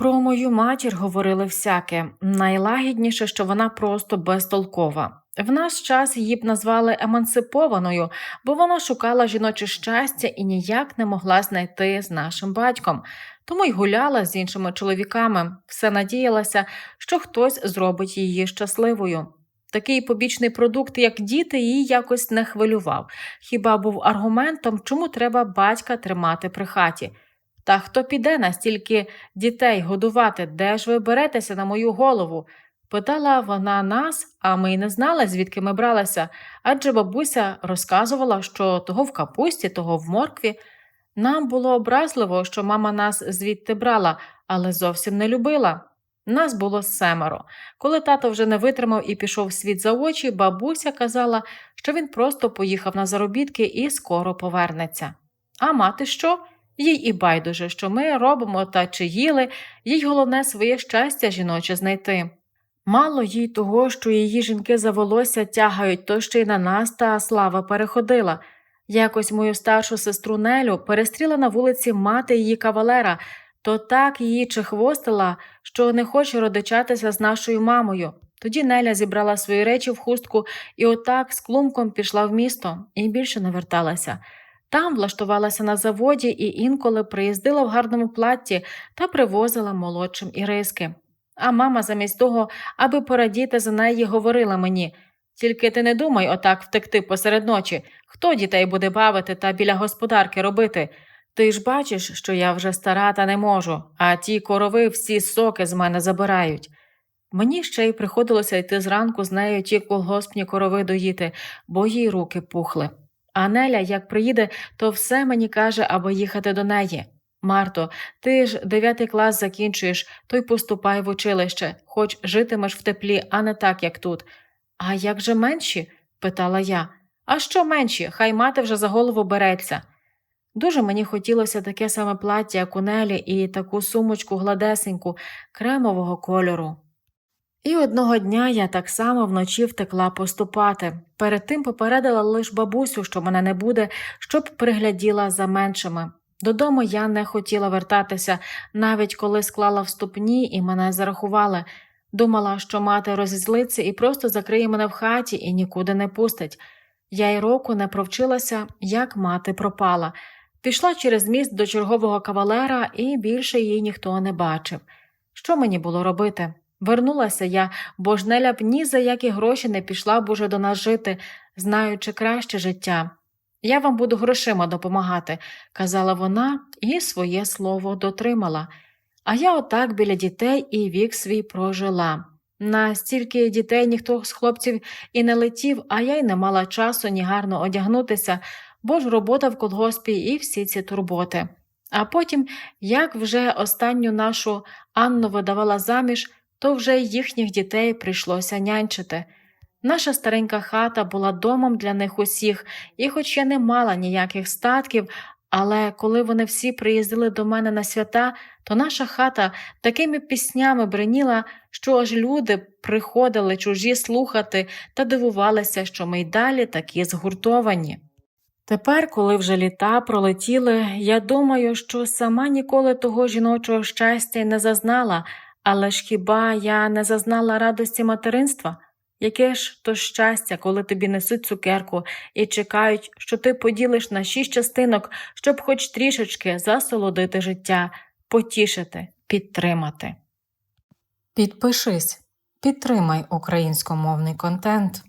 Про мою матір говорили всяке. Найлагідніше, що вона просто безтолкова. В наш час її б назвали емансипованою, бо вона шукала жіноче щастя і ніяк не могла знайти з нашим батьком, тому й гуляла з іншими чоловіками, все надіялася, що хтось зробить її щасливою. Такий побічний продукт, як діти, її якось не хвилював, хіба був аргументом, чому треба батька тримати при хаті. Та хто піде настільки дітей годувати, де ж ви беретеся на мою голову? Питала вона нас, а ми й не знали, звідки ми бралися, адже бабуся розказувала, що того в капусті, того в моркві. Нам було образливо, що мама нас звідти брала, але зовсім не любила. Нас було семеро. Коли тато вже не витримав і пішов світ за очі, бабуся казала, що він просто поїхав на заробітки і скоро повернеться. А мати що? Їй і байдуже, що ми робимо та чи їли, їй головне своє щастя жіноче знайти. Мало їй того, що її жінки за волосся тягають, то ще й на нас та слава переходила. Якось мою старшу сестру Нелю перестріла на вулиці мати її кавалера, то так її чехвостила, що не хоче родичатися з нашою мамою. Тоді Неля зібрала свої речі в хустку і отак з клумком пішла в місто і більше не верталася. Там влаштувалася на заводі і інколи приїздила в гарному платті та привозила молодшим іриски. А мама замість того, аби порадіти за неї, говорила мені тільки ти не думай отак втекти посеред ночі, хто дітей буде бавити та біля господарки робити. Ти ж бачиш, що я вже стара та не можу, а ті корови всі соки з мене забирають. Мені ще й приходилося йти зранку з нею ті колгоспні корови доїти, бо їй руки пухли. А Неля, як приїде, то все мені каже, аби їхати до неї. Марто, ти ж дев'ятий клас закінчуєш, то й поступай в училище, хоч житимеш в теплі, а не так, як тут. А як же менші? питала я. А що менші? Хай мати вже за голову береться. Дуже мені хотілося таке саме плаття, як у Нелі, і таку сумочку гладесеньку, кремового кольору. І одного дня я так само вночі втекла поступати. Перед тим попередила лиш бабусю, що мене не буде, щоб пригляділа за меншими. Додому я не хотіла вертатися, навіть коли склала вступні і мене зарахували. Думала, що мати розізлиться і просто закриє мене в хаті і нікуди не пустить. Я й року не провчилася, як мати пропала. Пішла через міст до чергового кавалера, і більше її ніхто не бачив. Що мені було робити? Вернулася я, бо ж Неля б ні за які гроші не пішла б уже до нас жити, знаючи краще життя. Я вам буду грошима допомагати, казала вона і своє слово дотримала. А я отак біля дітей і вік свій прожила. На стільки дітей ніхто з хлопців і не летів, а я й не мала часу ні гарно одягнутися, бо ж робота в колгоспі і всі ці турботи. А потім, як вже останню нашу Анну видавала заміж, то вже й їхніх дітей прийшлося нянчити. Наша старенька хата була домом для них усіх, і хоч я не мала ніяких статків, але коли вони всі приїздили до мене на свята, то наша хата такими піснями бреніла, що аж люди приходили чужі слухати та дивувалися, що ми й далі такі згуртовані. Тепер, коли вже літа пролетіли, я думаю, що сама ніколи того жіночого щастя не зазнала, але ж хіба я не зазнала радості материнства? Яке ж то щастя, коли тобі несуть цукерку і чекають, що ти поділиш на шість частинок, щоб хоч трішечки засолодити життя, потішити, підтримати. Підпишись, підтримай українськомовний контент.